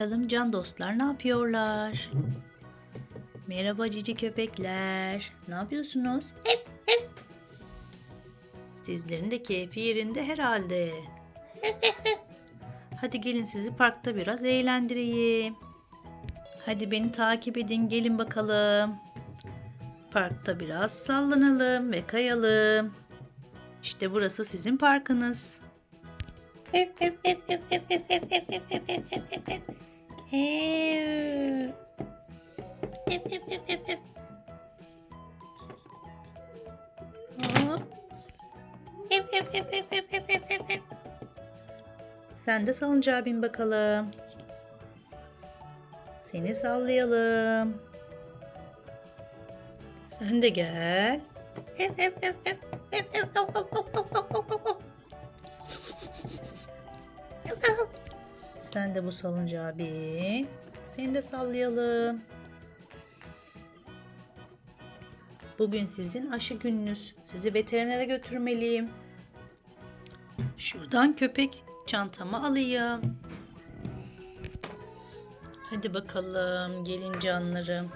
Bakalım can dostlar ne yapıyorlar? Merhaba cici köpekler. Ne yapıyorsunuz? Sizlerin de keyfi yerinde herhalde. Hadi gelin sizi parkta biraz eğlendireyim. Hadi beni takip edin gelin bakalım. Parkta biraz sallanalım ve kayalım. İşte burası sizin parkınız. Sen de salıncağa bin bakalım. Seni sallayalım. Sen de gel. Sen de bu salıncağa bin. Seni de sallayalım. Bugün sizin aşı gününüz. Sizi veterinere götürmeliyim. Şuradan köpek çantamı alayım. Hadi bakalım gelin canlarım.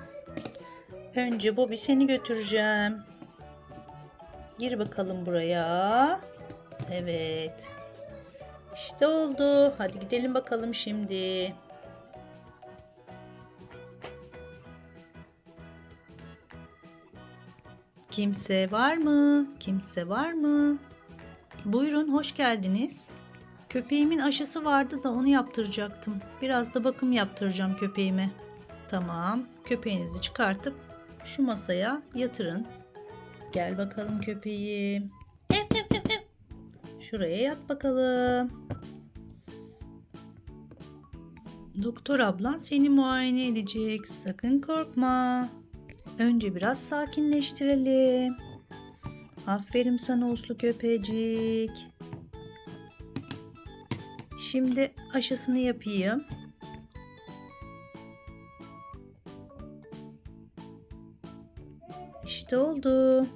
Önce Bobby seni götüreceğim. Gir bakalım buraya. Evet. İşte oldu. Hadi gidelim bakalım şimdi. Kimse var mı? Kimse var mı? Buyurun hoş geldiniz. Köpeğimin aşısı vardı da onu yaptıracaktım. Biraz da bakım yaptıracağım köpeğime. Tamam. Köpeğinizi çıkartıp şu masaya yatırın. Gel bakalım köpeğim. Şuraya yat bakalım. Doktor ablan seni muayene edecek. Sakın korkma. Önce biraz sakinleştirelim. Aferin sana uslu köpecik. Şimdi aşısını yapayım. İşte oldu.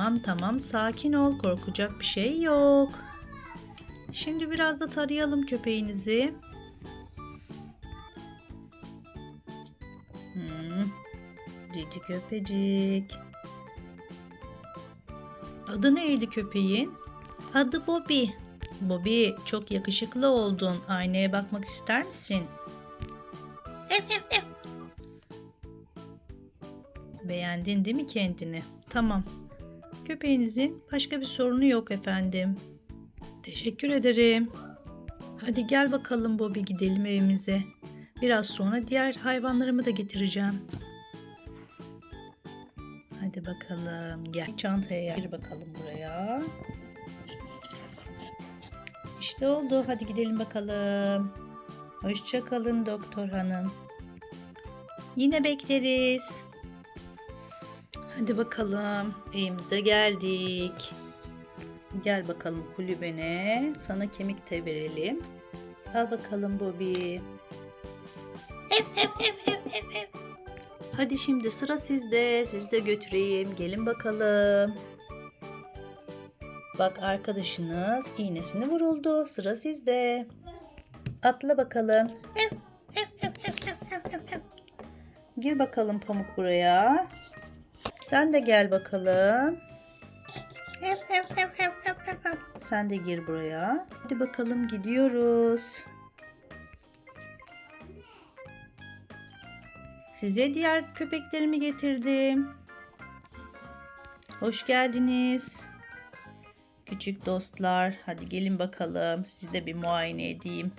Tamam tamam sakin ol korkacak bir şey yok. Şimdi biraz da tarayalım köpeğinizi. Hmm, cici köpecik. Adı neydi köpeğin? Adı Bobby. Bobby çok yakışıklı oldun. Aynaya bakmak ister misin? Beğendin değil mi kendini? Tamam. Köpeğinizin başka bir sorunu yok efendim. Teşekkür ederim. Hadi gel bakalım Bobby gidelim evimize. Biraz sonra diğer hayvanlarımı da getireceğim. Hadi bakalım gel çantaya gir bakalım buraya. İşte oldu. Hadi gidelim bakalım. Hoşça kalın doktor hanım. Yine bekleriz. Hadi bakalım. Evimize geldik. Gel bakalım kulübene. Sana kemik de verelim. Al bakalım Bobby. Hadi şimdi sıra sizde. Siz de götüreyim. Gelin bakalım. Bak arkadaşınız iğnesini vuruldu. Sıra sizde. Atla bakalım. Gir bakalım pamuk buraya. Sen de gel bakalım. Sen de gir buraya. Hadi bakalım gidiyoruz. Size diğer köpeklerimi getirdim. Hoş geldiniz. Küçük dostlar, hadi gelin bakalım. Sizi de bir muayene edeyim.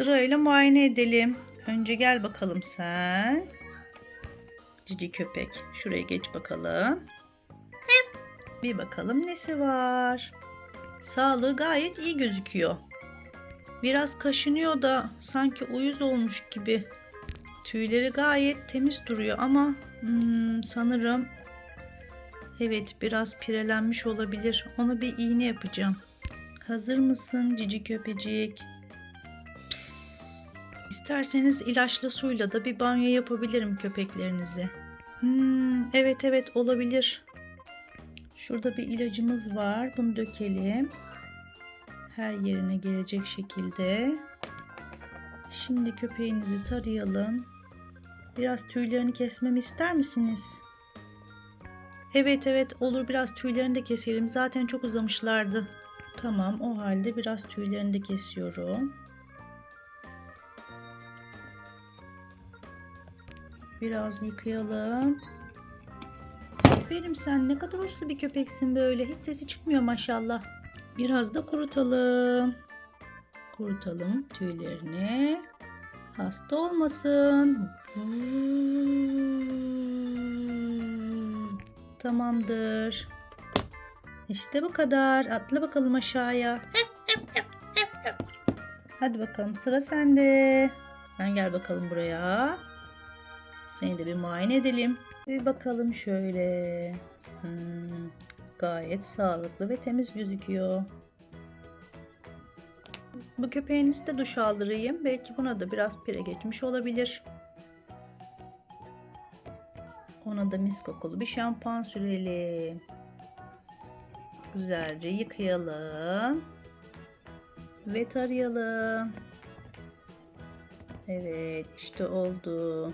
Sırayla muayene edelim. Önce gel bakalım sen. Cici köpek. Şuraya geç bakalım. Bir bakalım nesi var. Sağlığı gayet iyi gözüküyor. Biraz kaşınıyor da sanki uyuz olmuş gibi. Tüyleri gayet temiz duruyor ama hmm, sanırım evet biraz pirelenmiş olabilir. Ona bir iğne yapacağım. Hazır mısın cici köpecik? İsterseniz ilaçlı suyla da bir banyo yapabilirim köpeklerinize. Hmm, evet evet olabilir. Şurada bir ilacımız var. Bunu dökelim. Her yerine gelecek şekilde. Şimdi köpeğinizi tarayalım. Biraz tüylerini kesmemi ister misiniz? Evet evet olur biraz tüylerini de keselim. Zaten çok uzamışlardı. Tamam o halde biraz tüylerini de kesiyorum. Biraz yıkayalım. Aferin sen ne kadar uslu bir köpeksin böyle. Hiç sesi çıkmıyor maşallah. Biraz da kurutalım. Kurutalım tüylerini. Hasta olmasın. Tamamdır. İşte bu kadar. Atla bakalım aşağıya. Hadi bakalım sıra sende. Sen gel bakalım buraya. Seni de bir muayene edelim. Bir bakalım şöyle. Hmm, gayet sağlıklı ve temiz gözüküyor. Bu köpeğinizi de duş aldırayım. Belki buna da biraz pire geçmiş olabilir. Ona da mis kokulu bir şampuan sürelim. Güzelce yıkayalım. Ve tarayalım. Evet işte oldu.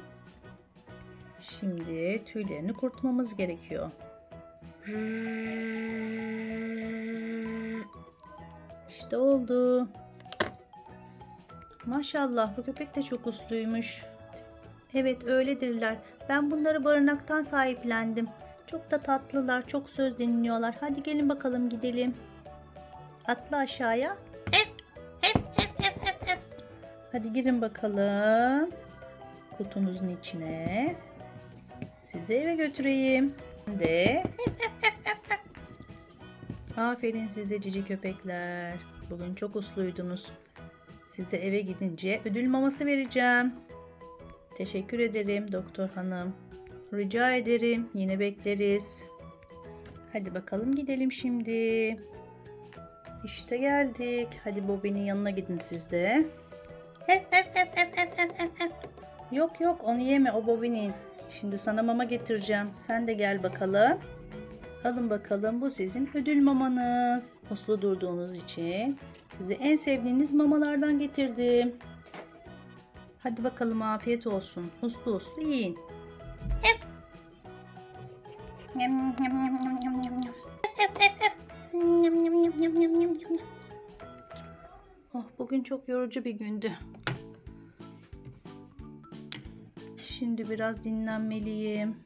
Şimdi tüylerini kurutmamız gerekiyor. İşte oldu. Maşallah bu köpek de çok usluymuş. Evet öyledirler. Ben bunları barınaktan sahiplendim. Çok da tatlılar, çok söz dinliyorlar. Hadi gelin bakalım gidelim. Atla aşağıya. Hadi girin bakalım. Kutunuzun içine. Sizi eve götüreyim. De. Aferin size cici köpekler. Bugün çok usluydunuz. Size eve gidince ödül maması vereceğim. Teşekkür ederim doktor hanım. Rica ederim. Yine bekleriz. Hadi bakalım gidelim şimdi. İşte geldik. Hadi Bobby'nin yanına gidin siz de. Yok yok onu yeme o Bobby'nin. Şimdi sana mama getireceğim. Sen de gel bakalım. Alın bakalım bu sizin ödül mamanız. Uslu durduğunuz için size en sevdiğiniz mamalardan getirdim. Hadi bakalım afiyet olsun. Uslu uslu yiyin. Oh, bugün çok yorucu bir gündü. Şimdi biraz dinlenmeliyim.